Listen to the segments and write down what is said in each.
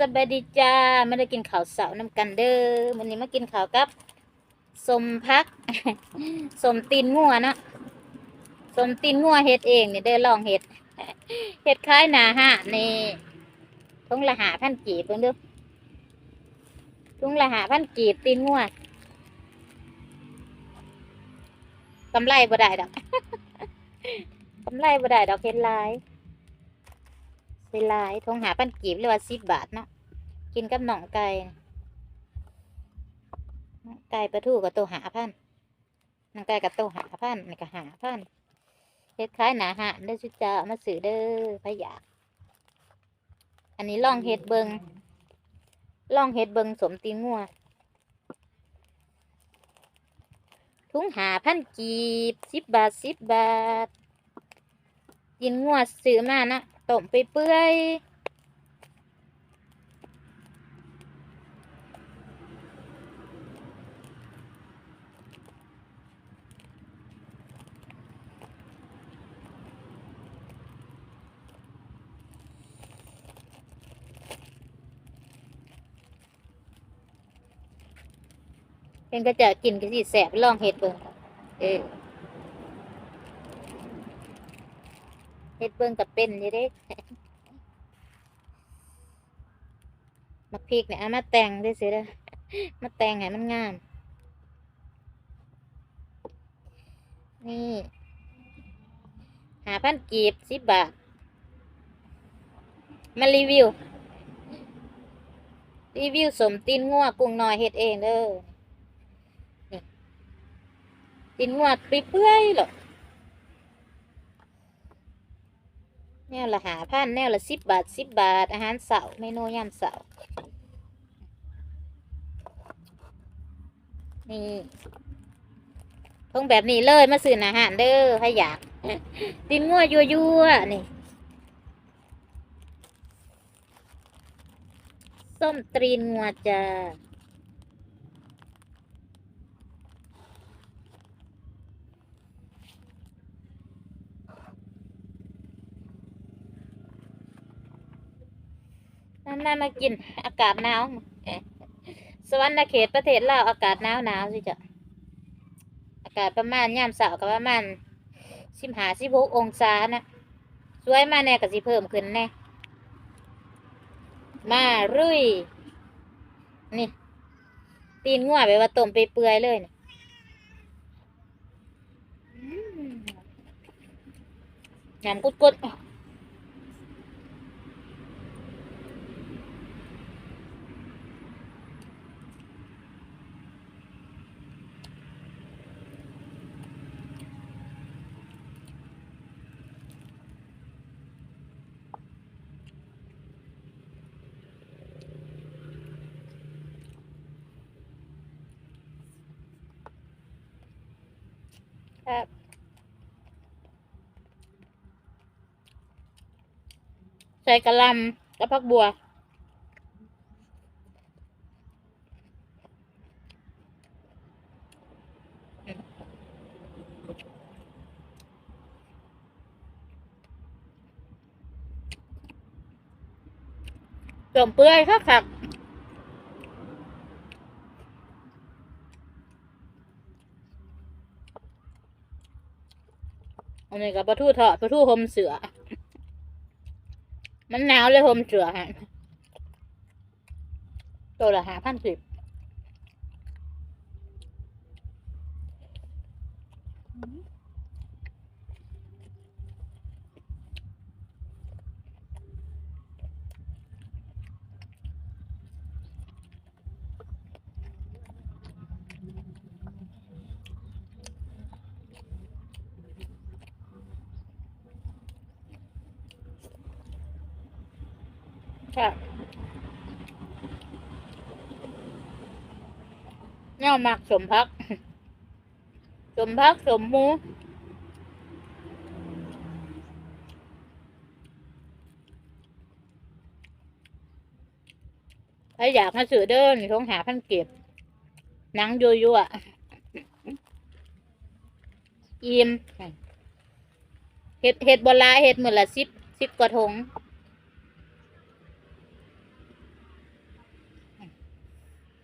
สบายดีจ้าไม่ได้กินข้าวเสาน้ำกันเด้อวันนี้มากินข้าวกับสมพักสมตีนงัวนะสมตีนงัวเฮ็ดเองนี่เด้อลองเฮ็ดเฮ็ดคล้ายหนาหะนี่ทุงละหาพันกีบเพิ่นเดูทุงละหาพันกีบตีนงัวกำไรบ่ได้ดอกกำไรบ่ได้ดอกเฮ็ดลาย เวลายทงหาปันกีบหรือว่าสิบบาทเนาะกินกับหน่องไก่ไก่ปลาทูกับตัวหาพันน่องไก่กับตัวหาพันนี่ก็หาพันเฮ็ดคล้ายหนาหะเด้อจุจ้ามาสื่อเด้อพะยาอันนี้ล่องเฮ็ดเบิงล่องเฮ็ดเบิงสมตีงัวทุงหาพันกีบสิบบาทสิบบาท กินงัวซื้อมาเนาะ ต้มไปเปื่อยเป็นก็จะกินก็สิแสบลองเห็ดเบิ่งเออ เห็ดเบิ่งกับเป็นยู่เด้มักพริกเนี่ยมาแต่งด้สิเด้อมาแต่งให้มันงาม นี่หาพันกีบสิบบาท มารีวิว รีวิวสมตีนงัวกุ้งน้อยเฮ็ดเองเด้อนี่ตีนงัวเปื่อยหรอ แนวละหาพันแนวละสิบบาทสิบบาท อาหารเสาร์เมนูยามเสาร์นี่ทงแบบนี้เลยมาซื้ออาหารเด้อถ้าอยากตินงัวยัวยัวๆนี่ส้มตรีนงัวจ้า น่ามากิน อากาศหนาวสวรรณเขตประเทศลาวอากาศหนาวหนาวสิจ้ะอากาศประมาณยามเสาร์ก็ประมาณสิบหาสิบหกองศานะสวยมาแน่ก็สิเพิ่มขึ้นแน่มารุยนี่ตีนงัวไปว่าต้มไปเปื่อยเลยนี่อืมยำกุดกุด ๆครับใส่กระลำกับผักบัวจมเปื่อยคักคัก อันนี้ก็ปลาทูทอดปลาทูหมเสือ มันหนาวเลยหมเสือฮะตัวละห้าพันสิบอืม แนวหมักสมพัก สมพักสมมูถ้าอยากมาซื้อเดินต้องหาพันเก็บหนังยัวยัวอิ่มเห็ดเห็ดบลายเห็ดมือละสิบสิบกว่าทง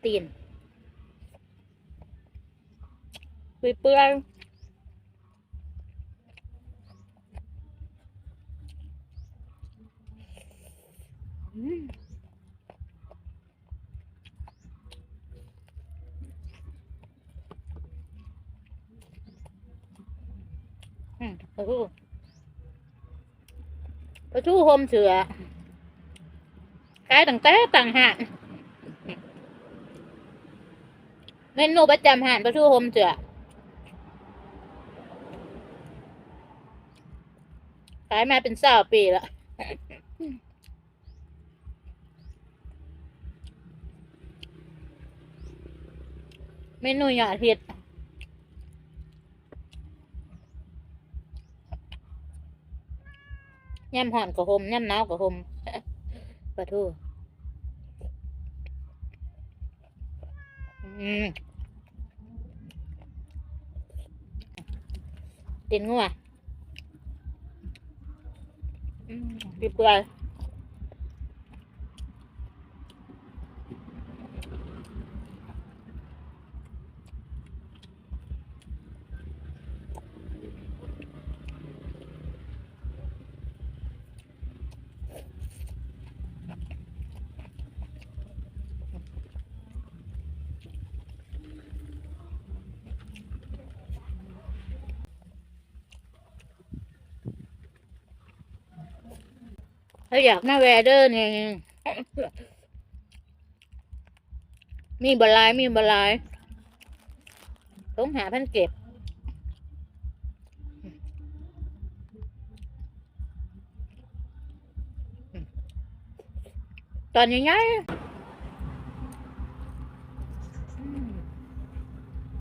ตีนเปื่อยๆอืมอืมปลาทูปลาทูโฮม เมนูประจำหานปลาทูโฮมเสือขายมาเป็นสาวปีล้วเมนูยอดฮิตย่ำห่อนกับหมย่ำหนาวกับหมปลาทู อืมตินงัวอืมเปลือย ถ้าอยากหน้าแวะเดอร์เนี่ยมีบลายมีบลายต้องหาพันเก็บตอนใหญ่ๆ